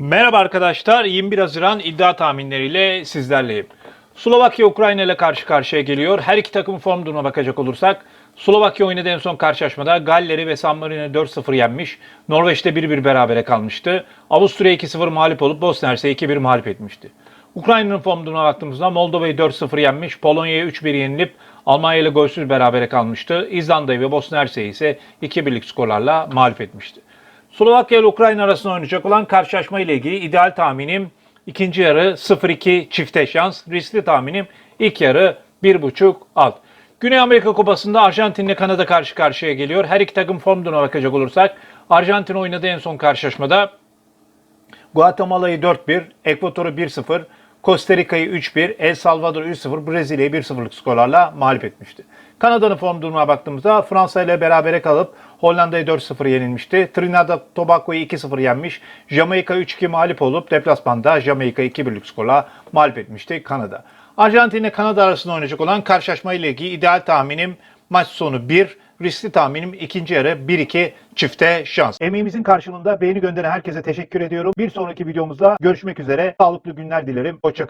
Merhaba arkadaşlar. 21 Haziran iddia tahminleriyle sizlerleyim. Slovakya Ukrayna ile karşı karşıya geliyor. Her iki takımın form durumuna bakacak olursak Slovakya oynadığı en son karşılaşmada Galler'i ve San Marino'yu 4-0 yenmiş. Norveç'te 1-1 berabere kalmıştı. Avusturya 2-0 mağlup olup Bosna Hersek'i 2-1 mağlup etmişti. Ukrayna'nın form durumuna baktığımızda Moldova'yı 4-0 yenmiş. Polonya'ya 3-1 yenilip Almanya ile golsüz berabere kalmıştı. İzlanda'yı ve Bosna ise 2-1'lik skorlarla mağlup etmişti. Slovakya ile Ukrayna arasında oynayacak olan karşılaşma ile ilgili ideal tahminim ikinci yarı 0-2 çifte şans. Riskli tahminim ilk yarı 1.5 alt. Güney Amerika Kupası'nda Arjantin ile Kanada karşı karşıya geliyor. Her iki takım form durumuna bakacak olursak Arjantin oynadığı en son karşılaşmada Guatemala'yı 4-1, Ekvator'u 1-0, Costa Rica'yı 3-1, El Salvador'u 3-0, Brezilya'yı 1-0'lık skorlarla mağlup etmişti. Kanada'nın form durumuna baktığımızda Fransa ile berabere kalıp Hollanda'yı 4-0 yenilmişti. Trinidad Tobago'yu 2-0 yenmiş. Jamaika 3-2 mağlup olup deplasmanda Jamaika'yı 2-1'lik skorla mağlup etmişti Kanada. Arjantin ile Kanada arasında oynayacak olan karşılaşma ile ilgili ideal tahminim maç sonu 1, riskli tahminim ikinci yarı 1-2 çifte şans. Emeğimizin karşılığında beğeni gönderen herkese teşekkür ediyorum. Bir sonraki videomuzda görüşmek üzere. Sağlıklı günler dilerim. Hoşçakalın.